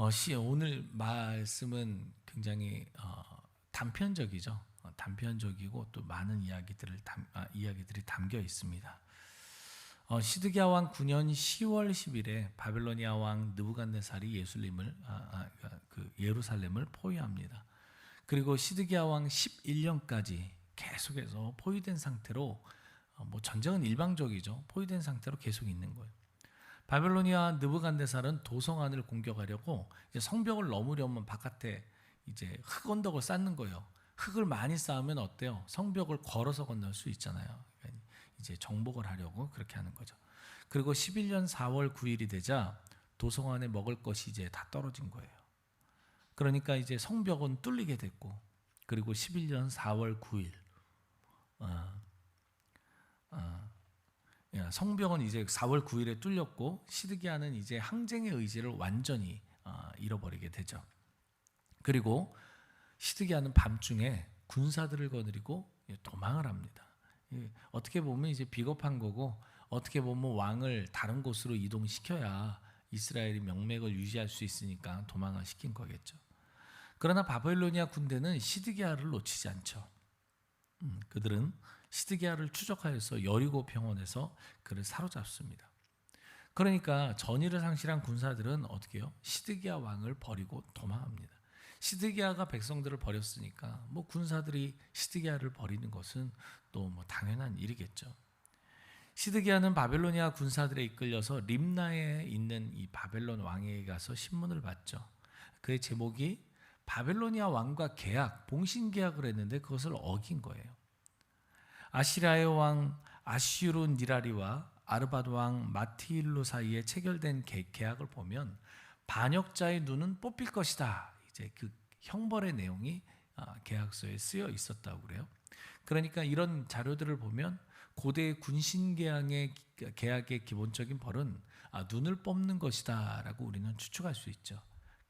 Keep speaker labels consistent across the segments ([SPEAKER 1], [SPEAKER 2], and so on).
[SPEAKER 1] 어, 시, 오늘 말씀은 굉장히 어, 단편적이죠. 어, 단편적이고 또 많은 이야기들을 담, 아, 이야기들이 담겨 있습니다. 어, 시드기야 왕 9년 10월 10일에 바벨로니아 왕 느부갓네살이 예술림을 아, 아, 그 예루살렘을 포위합니다. 그리고 시드기야 왕 11년까지 계속해서 포위된 상태로 어, 뭐 전쟁은 일방적이죠. 포위된 상태로 계속 있는 거예요. 바벨로니아 느부갓네살은 도성안을 공격하려고 성벽을 넘으려면 바깥에 이제 흙 언덕을 쌓는 거예요. 흙을 많이 쌓으면 어때요? 성벽을 걸어서 건널 수 있잖아요. 그러니까 이제 정복을 하려고 그렇게 하는 거죠. 그리고 11년 4월 9일이 되자 도성안에 먹을 것이 이제 다 떨어진 거예요. 그러니까 이제 성벽은 뚫리게 됐고 그리고 11년 4월 9일 어, 어, 야, 성벽은 이제 4월 9일에 뚫렸고 시드기야는 이제 항쟁의 의지를 완전히 어, 잃어버리게 되죠. 그리고 시드기야는 밤중에 군사들을 거느리고 도망을 합니다. 예, 어떻게 보면 이제 비겁한 거고 어떻게 보면 왕을 다른 곳으로 이동시켜야 이스라엘이 명맥을 유지할 수 있으니까 도망을 시킨 거겠죠. 그러나 바벨로니아 군대는 시드기야를 놓치지 않죠. 음, 그들은 시드기야를 추적하여서 여리고 평원에서 그를 사로잡습니다. 그러니까 전의를 상실한 군사들은 어떻게 해요? 시드기야 왕을 버리고 도망합니다. 시드기야가 백성들을 버렸으니까 뭐 군사들이 시드기야를 버리는 것은 또 뭐 당연한 일이겠죠. 시드기야는 바벨로니아 군사들에 이끌려서 림나에 있는 이 바벨론 왕에게 가서 신문을 받죠. 그의 제목이 바벨로니아 왕과 계약, 봉신 계약을 했는데 그것을 어긴 거예요. 아시라의 왕 아슈르 니라리와 아르바드 왕 마티일로 사이에 체결된 계약을 보면 반역자의 눈은 뽑힐 것이다. 이제 그 형벌의 내용이 아, 계약서에 쓰여 있었다고 그래요. 그러니까 이런 자료들을 보면 고대 군신 계약의 계약의 기본적인 벌은 아, 눈을 뽑는 것이다라고 우리는 추측할 수 있죠.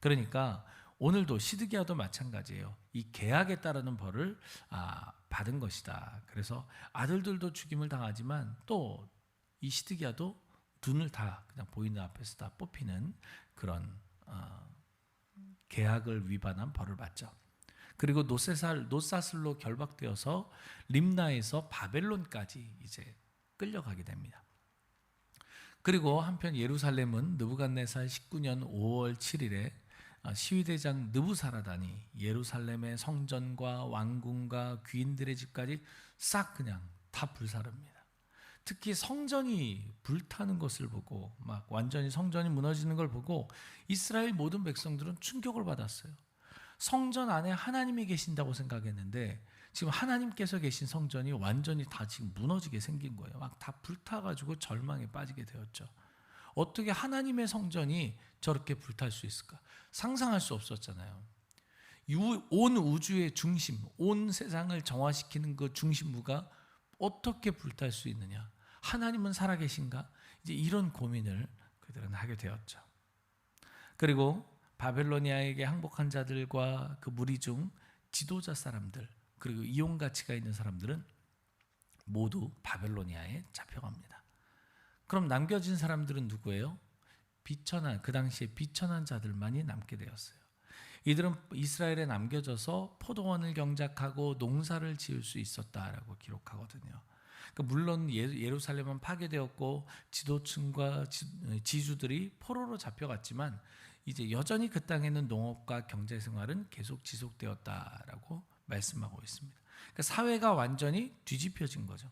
[SPEAKER 1] 그러니까 오늘도 시드기야도 마찬가지예요. 이 계약에 따르는 벌을 아, 받은 것이다. 그래서 아들들도 죽임을 당하지만 또 이 시드기야도 눈을 다 그냥 보이는 앞에서 다 뽑히는 그런 어, 계약을 위반한 벌을 받죠. 그리고 노세살 노사슬로 결박되어서 림나에서 바벨론까지 이제 끌려가게 됩니다. 그리고 한편 예루살렘은 느부갓네살 19년 5월 7일에 시위대장 느부사라단이 예루살렘의 성전과 왕궁과 귀인들의 집까지 싹 그냥 다 불사릅니다. 특히 성전이 불타는 것을 보고 막 완전히 성전이 무너지는 걸 보고 이스라엘 모든 백성들은 충격을 받았어요. 성전 안에 하나님이 계신다고 생각했는데 지금 하나님께서 계신 성전이 완전히 다 지금 무너지게 생긴 거예요. 막 다 불타가지고 절망에 빠지게 되었죠. 어떻게 하나님의 성전이 저렇게 불탈 수 있을까? 상상할 수 없었잖아요. 온 우주의 중심, 온 세상을 정화시키는 그 중심부가 어떻게 불탈 수 있느냐? 하나님은 살아계신가? 이제 이런 고민을 그들은 하게 되었죠. 그리고 바벨로니아에게 항복한 자들과 그 무리 중 지도자 사람들 그리고 이용 가치가 있는 사람들은 모두 바벨로니아에 잡혀갑니다. 그럼 남겨진 사람들은 누구예요? 비천한 그 당시에 비천한 자들만이 남게 되었어요. 이들은 이스라엘에 남겨져서 포도원을 경작하고 농사를 지을 수 있었다라고 기록하거든요. 그러니까 물론 예루살렘은 파괴되었고 지도층과 지주들이 포로로 잡혀갔지만 이제 여전히 그 땅에는 농업과 경제 생활은 계속 지속되었다라고 말씀하고 있습니다. 그러니까 사회가 완전히 뒤집혀진 거죠.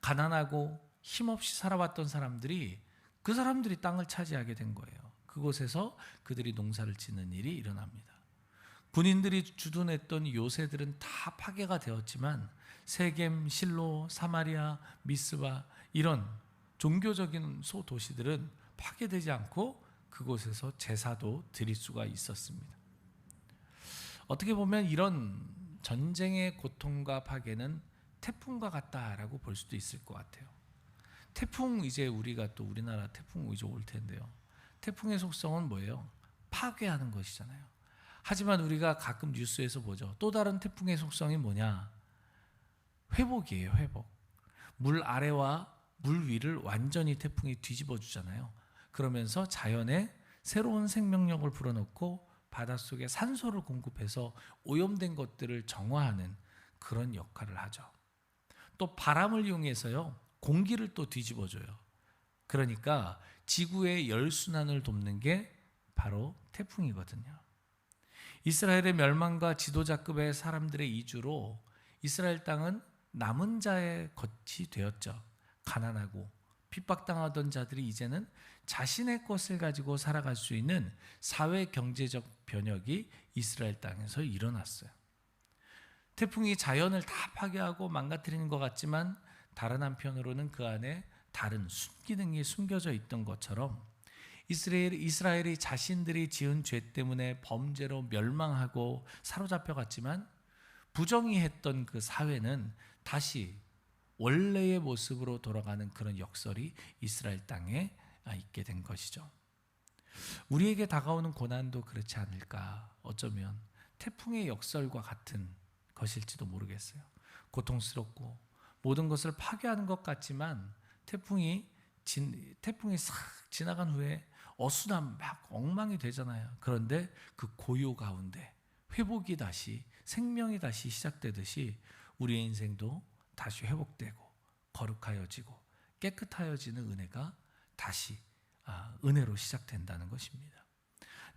[SPEAKER 1] 가난하고 힘없이 살아왔던 사람들이 그 사람들이 땅을 차지하게 된 거예요. 그곳에서 그들이 농사를 짓는 일이 일어납니다. 군인들이 주둔했던 요새들은 다 파괴가 되었지만 세겜, 실로, 사마리아, 미스바 이런 종교적인 소도시들은 파괴되지 않고 그곳에서 제사도 드릴 수가 있었습니다. 어떻게 보면 이런 전쟁의 고통과 파괴는 태풍과 같다라고 볼 수도 있을 것 같아요. 태풍 이제 우리가 또 우리나라 태풍 이제 올 텐데요. 태풍의 속성은 뭐예요? 파괴하는 것이잖아요. 하지만 우리가 가끔 뉴스에서 보죠. 또 다른 태풍의 속성이 뭐냐? 회복이에요, 회복. 물 아래와 물 위를 완전히 태풍이 뒤집어 주잖아요. 그러면서 자연의 새로운 생명력을 불어넣고 바닷속에 산소를 공급해서 오염된 것들을 정화하는 그런 역할을 하죠. 또 바람을 이용해서요. 공기를 또 뒤집어 줘요. 그러니까 지구의 열순환을 돕는 게 바로 태풍이거든요. 이스라엘의 멸망과 지도자급의 사람들의 이주로 이스라엘 땅은 남은 자의 것이 되었죠. 가난하고 핍박당하던 자들이 이제는 자신의 것을 가지고 살아갈 수 있는 사회 경제적 변혁이 이스라엘 땅에서 일어났어요. 태풍이 자연을 다 파괴하고 망가뜨리는 것 같지만 다른 한편으로는 그 안에 다른 순기능이 숨겨져 있던 것처럼 이스라엘, 이스라엘이 자신들이 지은 죄 때문에 범죄로 멸망하고 사로잡혀 갔지만 부정의했던 그 사회는 다시 원래의 모습으로 돌아가는 그런 역설이 이스라엘 땅에 있게 된 것이죠. 우리에게 다가오는 고난도 그렇지 않을까? 어쩌면 태풍의 역설과 같은 것일지도 모르겠어요. 고통스럽고 모든 것을 파괴하는 것 같지만 태풍이 진, 태풍이 싹 지나간 후에 어수남 막 엉망이 되잖아요. 그런데 그 고요 가운데 회복이 다시 생명이 다시 시작되듯이 우리의 인생도 다시 회복되고 거룩하여지고 깨끗하여지는 은혜가 다시 아, 은혜로 시작된다는 것입니다.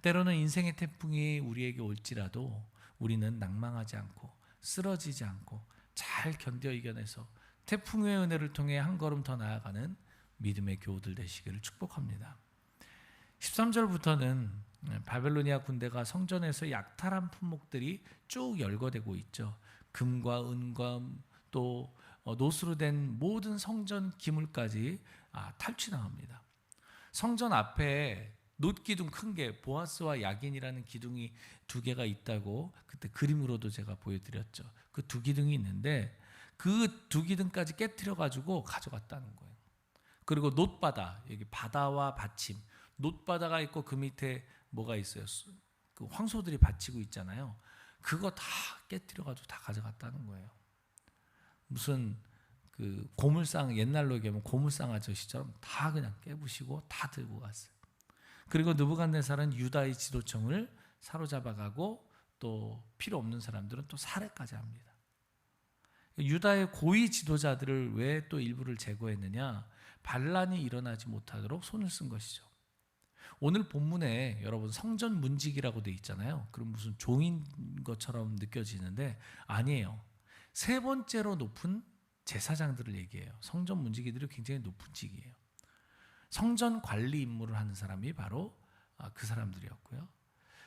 [SPEAKER 1] 때로는 인생의 태풍이 우리에게 올지라도 우리는 낭망하지 않고 쓰러지지 않고 잘 견뎌 이겨내서 태풍의 은혜를 통해 한 걸음 더 나아가는 믿음의 교우들 되시기를 축복합니다. 13절부터는 바벨로니아 군대가 성전에서 약탈한 품목들이 쭉 열거되고 있죠. 금과 은과 또 어, 노수로 된 모든 성전 기물까지 아, 탈취당합니다. 성전 앞에 놋 기둥 큰 게 보아스와 야긴이라는 기둥이 두 개가 있다고 그때 그림으로도 제가 보여드렸죠. 그 두 기둥이 있는데 그 두 기둥까지 깨뜨려 가지고 가져갔다는 거예요. 그리고 놋바다 여기 바다와 받침 놋바다가 있고 그 밑에 뭐가 있어요? 그 황소들이 받치고 있잖아요. 그거 다 깨뜨려 가지고 다 가져갔다는 거예요. 무슨 그 고물상 옛날로 얘기하면 고물상 아저씨처럼 다 그냥 깨부시고 다 들고 갔어요. 그리고 느부갓네살은 유다의 지도층을 사로잡아가고 또 필요 없는 사람들은 또 살해까지 합니다. 유다의 고위 지도자들을 왜 또 일부를 제거했느냐? 반란이 일어나지 못하도록 손을 쓴 것이죠. 오늘 본문에 여러분 성전 문직이라고 돼 있잖아요. 그럼 무슨 종인 것처럼 느껴지는데 아니에요. 세 번째로 높은 제사장들을 얘기해요. 성전 문지기들이 굉장히 높은 직이에요. 성전 관리 임무를 하는 사람이 바로 아, 그 사람들이었고요.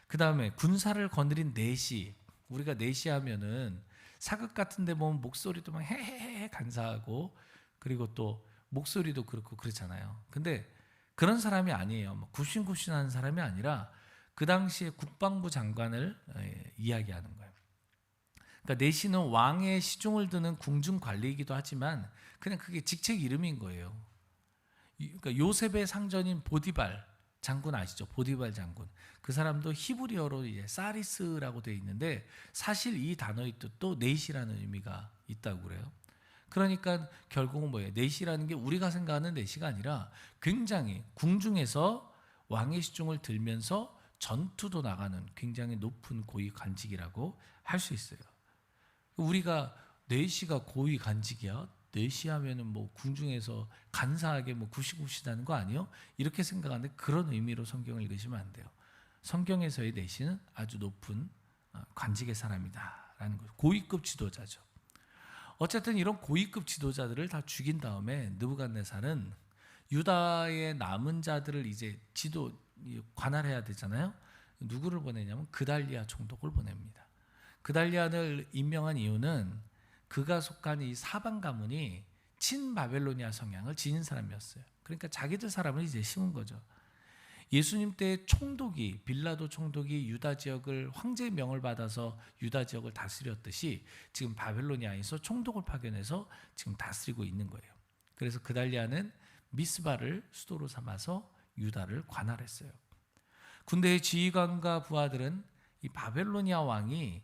[SPEAKER 1] 그 다음에 군사를 거느린 내시. 우리가 내시 하면은 사극 같은데 보면 목소리도 막 헤헤헤 간사하고 그리고 또 목소리도 그렇고 그렇잖아요. 근데 그런 사람이 아니에요. 뭐 굽신굽신하는 사람이 아니라 그 당시에 국방부 장관을 예, 이야기하는 거예요. 그러니까 내시는 왕의 시중을 드는 궁중 관리이기도 하지만 그냥 그게 직책 이름인 거예요. 그러니까 요셉의 상전인 보디발 장군 아시죠? 보디발 장군. 그 사람도 히브리어로 이제 사리스라고 되어 있는데 사실 이 단어의 뜻도 넷이라는 의미가 있다고 그래요. 그러니까 결국은 뭐예요? 넷이라는 게 우리가 생각하는 넷이가 아니라 굉장히 궁중에서 왕의 시중을 들면서 전투도 나가는 굉장히 높은 고위 관직이라고 할 수 있어요. 우리가 4시가 고위 간직이야. 4시 하면은 뭐 궁중에서 간사하게 뭐 구시구시다는 거 아니요? 이렇게 생각하는데 그런 의미로 성경을 읽으시면 안 돼요. 성경에서의 4시는 아주 높은 어, 관직의 사람이다라는 거죠. 고위급 지도자죠. 어쨌든 이런 고위급 지도자들을 다 죽인 다음에 느부갓네살은 유다의 남은 자들을 이제 지도 관할해야 되잖아요. 누구를 보내냐면 그달리아 총독을 보냅니다. 그달리안을 임명한 이유는 그가 속한 이 사방 가문이 친바벨로니아 성향을 지닌 사람이었어요. 그러니까 자기들 사람을 이제 심은 거죠. 예수님 때 총독이 빌라도 총독이 유다 지역을 황제 명을 받아서 유다 지역을 다스렸듯이 지금 바벨로니아에서 총독을 파견해서 지금 다스리고 있는 거예요. 그래서 그달리아는 미스바를 수도로 삼아서 유다를 관할했어요. 군대의 지휘관과 부하들은 이 바벨로니아 왕이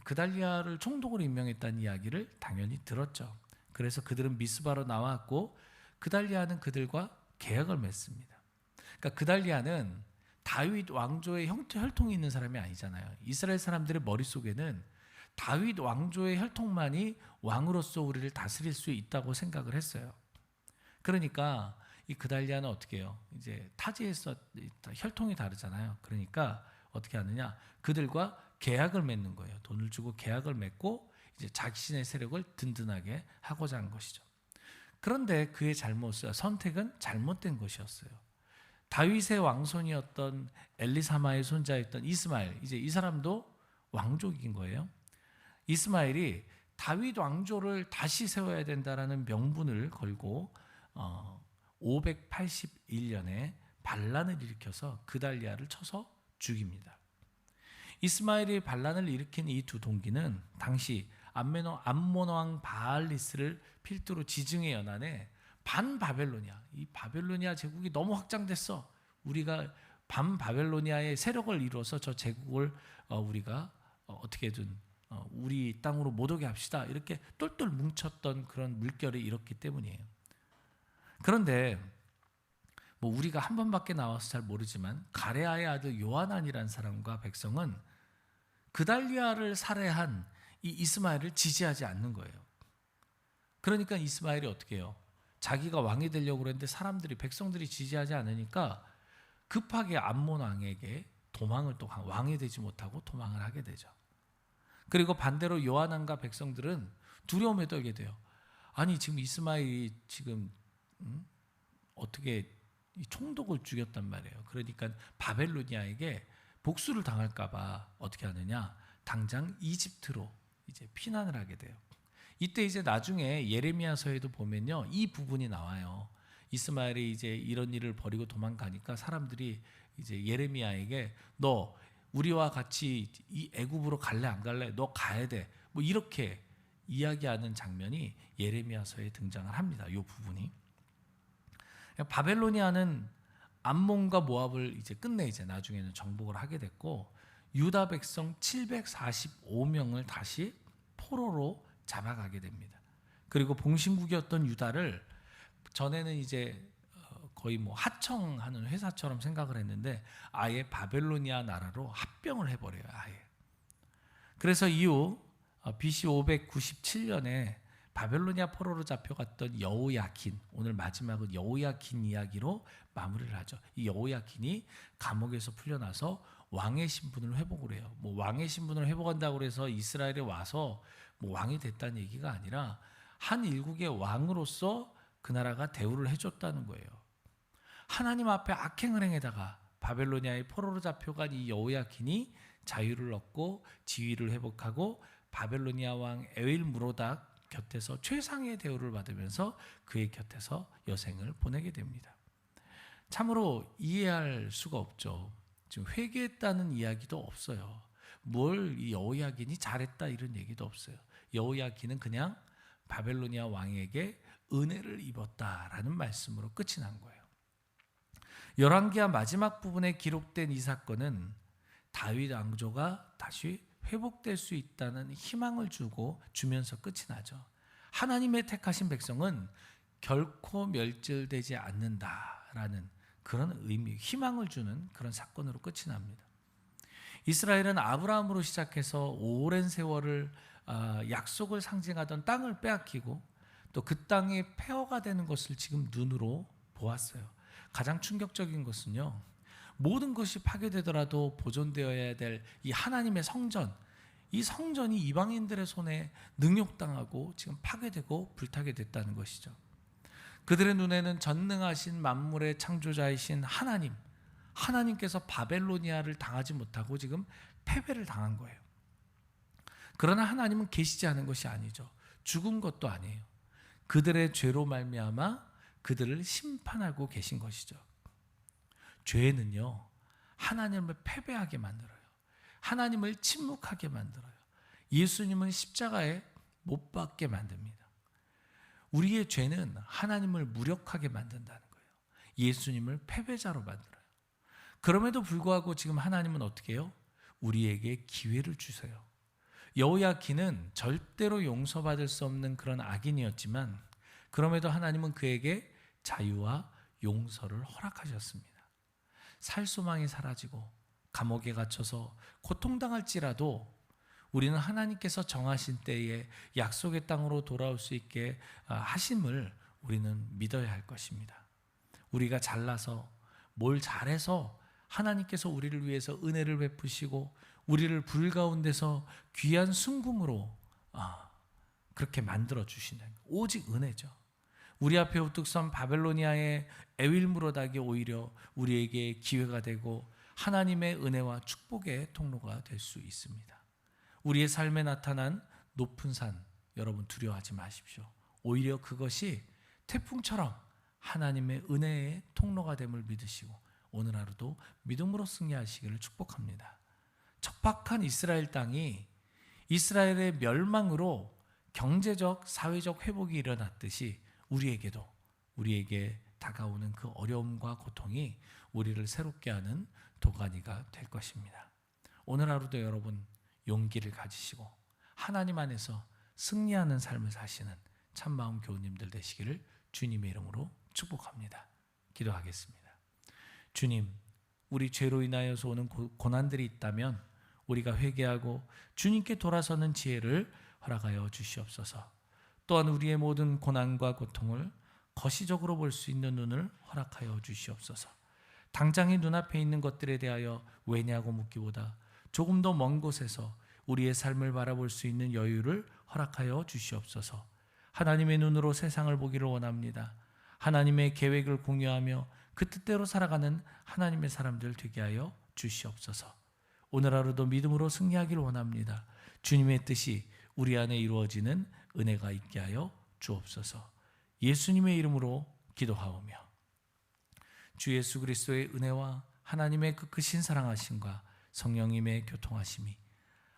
[SPEAKER 1] 그달리아를 총독으로 임명했다는 이야기를 당연히 들었죠. 그래서 그들은 미스바로 나왔고 그달리아는 그들과 계약을 맺습니다. 그러니까 그달리아는 다윗 왕조의 형태 혈통이 있는 사람이 아니잖아요. 이스라엘 사람들의 머릿속에는 다윗 왕조의 혈통만이 왕으로서 우리를 다스릴 수 있다고 생각을 했어요. 그러니까 이 그달리아는 어떻게 해요? 이제 타지에서 혈통이 다르잖아요. 그러니까 어떻게 하느냐? 그들과 계약을 맺는 거예요. 돈을 주고 계약을 맺고 이제 자신의 세력을 든든하게 하고자 한 것이죠. 그런데 그의 잘못 선택은 잘못된 것이었어요. 다윗의 왕손이었던 엘리사마의 손자였던 이스마엘 이제 이 사람도 왕족인 거예요. 이스마엘이 다윗 왕조를 다시 세워야 된다라는 명분을 걸고 어, 581년에 반란을 일으켜서 그달리아를 쳐서 죽입니다. 이스마엘이 반란을 일으킨 이 두 동기는 당시 암메노 암몬 왕 바알리스를 필두로 지증의 연안에 반 바벨로니아 이 바벨로니아 제국이 너무 확장됐어. 우리가 반 바벨로니아의 세력을 이루어서 저 제국을 어, 우리가 어, 어떻게든 어, 우리 땅으로 못 오게 합시다. 이렇게 똘똘 뭉쳤던 그런 물결이 일었기 때문이에요. 그런데 뭐 우리가 한 번밖에 나와서 잘 모르지만 가레아의 아들 요하난이라는 사람과 백성은 그달리아를 살해한 이 이스마엘을 지지하지 않는 거예요. 그러니까 이스마엘이 어떻게 해요? 자기가 왕이 되려고 그랬는데 사람들이 백성들이 지지하지 않으니까 급하게 암몬 왕에게 도망을 또 왕이 되지 못하고 도망을 하게 되죠. 그리고 반대로 요한안과 백성들은 두려움에 떨게 돼요. 아니 지금 이스마엘이 지금 음? 어떻게 총독을 죽였단 말이에요. 그러니까 바벨로니아에게 복수를 당할까봐 어떻게 하느냐? 당장 이집트로 이제 피난을 하게 돼요. 이때 이제 나중에 예레미야서에도 보면요, 이 부분이 나와요. 이스마엘이 이제 이런 일을 벌이고 도망가니까 사람들이 이제 예레미야에게 너 우리와 같이 이 애굽으로 갈래 안 갈래? 너 가야 돼. 뭐 이렇게 이야기하는 장면이 예레미야서에 등장을 합니다. 이 부분이. 바벨로니아는 암몬과 모압을 이제 끝내 이제 나중에는 정복을 하게 됐고 유다 백성 745명을 다시 포로로 잡아가게 됩니다. 그리고 봉신국이었던 유다를 전에는 이제 어, 거의 뭐 하청하는 회사처럼 생각을 했는데 아예 바벨로니아 나라로 합병을 해버려요. 아예. 그래서 이후 어, BC 597년에 바벨로니아 포로로 잡혀갔던 여호야킨 오늘 마지막은 여호야킨 이야기로 마무리를 하죠. 이 여호야킨이 감옥에서 풀려나서 왕의 신분을 회복을 해요. 뭐 왕의 신분을 회복한다고 해서 이스라엘에 와서 뭐 왕이 됐다는 얘기가 아니라 한 일국의 왕으로서 그 나라가 대우를 해줬다는 거예요. 하나님 앞에 악행을 행에다가 바벨로니아의 포로로 잡혀간 이 여호야킨이 자유를 얻고 지위를 회복하고 바벨로니아 왕 에윌 무로닥 곁에서 최상의 대우를 받으면서 그의 곁에서 여생을 보내게 됩니다. 참으로 이해할 수가 없죠. 지금 회개했다는 이야기도 없어요. 뭘 여호야긴이 잘했다 이런 얘기도 없어요. 여호야긴은 그냥 바벨로니아 왕에게 은혜를 입었다라는 말씀으로 끝이 난 거예요. 열왕기하 마지막 부분에 기록된 이 사건은 다윗 왕조가 다시 회복될 수 있다는 희망을 주고 주면서 끝이 나죠. 하나님의 택하신 백성은 결코 멸절되지 않는다라는 그런 의미, 희망을 주는 그런 사건으로 끝이 납니다. 이스라엘은 아브라함으로 시작해서 오랜 세월을 아, 약속을 상징하던 땅을 빼앗기고 또 그 땅의 폐허가 되는 것을 지금 눈으로 보았어요. 가장 충격적인 것은요. 모든 것이 파괴되더라도 보존되어야 될 이 하나님의 성전, 이 성전이 이방인들의 손에 능욕당하고 지금 파괴되고 불타게 됐다는 것이죠. 그들의 눈에는 전능하신 만물의 창조자이신 하나님, 하나님께서 바벨로니아를 당하지 못하고 지금 패배를 당한 거예요. 그러나 하나님은 계시지 않은 것이 아니죠. 죽은 것도 아니에요. 그들의 죄로 말미암아 그들을 심판하고 계신 것이죠. 죄는요. 하나님을 패배하게 만들어요. 하나님을 침묵하게 만들어요. 예수님은 십자가에 못 박게 만듭니다. 우리의 죄는 하나님을 무력하게 만든다는 거예요. 예수님을 패배자로 만들어요. 그럼에도 불구하고 지금 하나님은 어떻게 해요? 우리에게 기회를 주세요. 여호야키는 절대로 용서받을 수 없는 그런 악인이었지만 그럼에도 하나님은 그에게 자유와 용서를 허락하셨습니다. 살 소망이 사라지고 감옥에 갇혀서 고통당할지라도 우리는 하나님께서 정하신 때에 약속의 땅으로 돌아올 수 있게 아, 하심을 우리는 믿어야 할 것입니다. 우리가 잘나서 뭘 잘해서 하나님께서 우리를 위해서 은혜를 베푸시고 우리를 불 가운데서 귀한 순금으로 아, 그렇게 만들어 주시는 오직 은혜죠. 우리 앞에 우뚝 선 바벨로니아의 에윌무로닥이 오히려 우리에게 기회가 되고 하나님의 은혜와 축복의 통로가 될 수 있습니다. 우리의 삶에 나타난 높은 산 여러분 두려워하지 마십시오. 오히려 그것이 태풍처럼 하나님의 은혜의 통로가 됨을 믿으시고 오늘 하루도 믿음으로 승리하시기를 축복합니다. 척박한 이스라엘 땅이 이스라엘의 멸망으로 경제적 사회적 회복이 일어났듯이 우리에게도 우리에게 다가오는 그 어려움과 고통이 우리를 새롭게 하는 도가니가 될 것입니다. 오늘 하루도 여러분 용기를 가지시고 하나님 안에서 승리하는 삶을 사시는 참마음 교우님들 되시기를 주님의 이름으로 축복합니다. 기도하겠습니다. 주님, 우리 죄로 인하여서 오는 고- 고난들이 있다면 우리가 회개하고 주님께 돌아서는 지혜를 허락하여 주시옵소서. 또한 우리의 모든 고난과 고통을 거시적으로 볼 수 있는 눈을 허락하여 주시옵소서. 당장의 눈앞에 있는 것들에 대하여 왜냐고 묻기보다 조금 더 먼 곳에서 우리의 삶을 바라볼 수 있는 여유를 허락하여 주시옵소서. 하나님의 눈으로 세상을 보기를 원합니다. 하나님의 계획을 공유하며 그 뜻대로 살아가는 하나님의 사람들 되게 하여 주시옵소서. 오늘 하루도 믿음으로 승리하기를 원합니다. 주님의 뜻이 우리 안에 이루어지는 은혜가 있게 하여 주옵소서. 예수님의 이름으로 기도하오며 주 예수 그리스도의 은혜와 하나님의 그 크신 사랑하심과 성령님의 교통하심이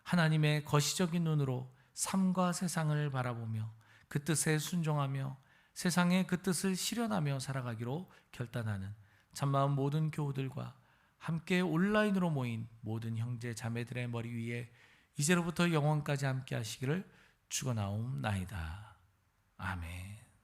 [SPEAKER 1] 하나님의 거시적인 눈으로 삶과 세상을 바라보며 그 뜻에 순종하며 세상의 그 뜻을 실현하며 살아가기로 결단하는 참마음 모든 교우들과 함께 온라인으로 모인 모든 형제 자매들의 머리 위에 이제로부터 영원까지 함께 하시기를 축원하옵나이다. 아멘.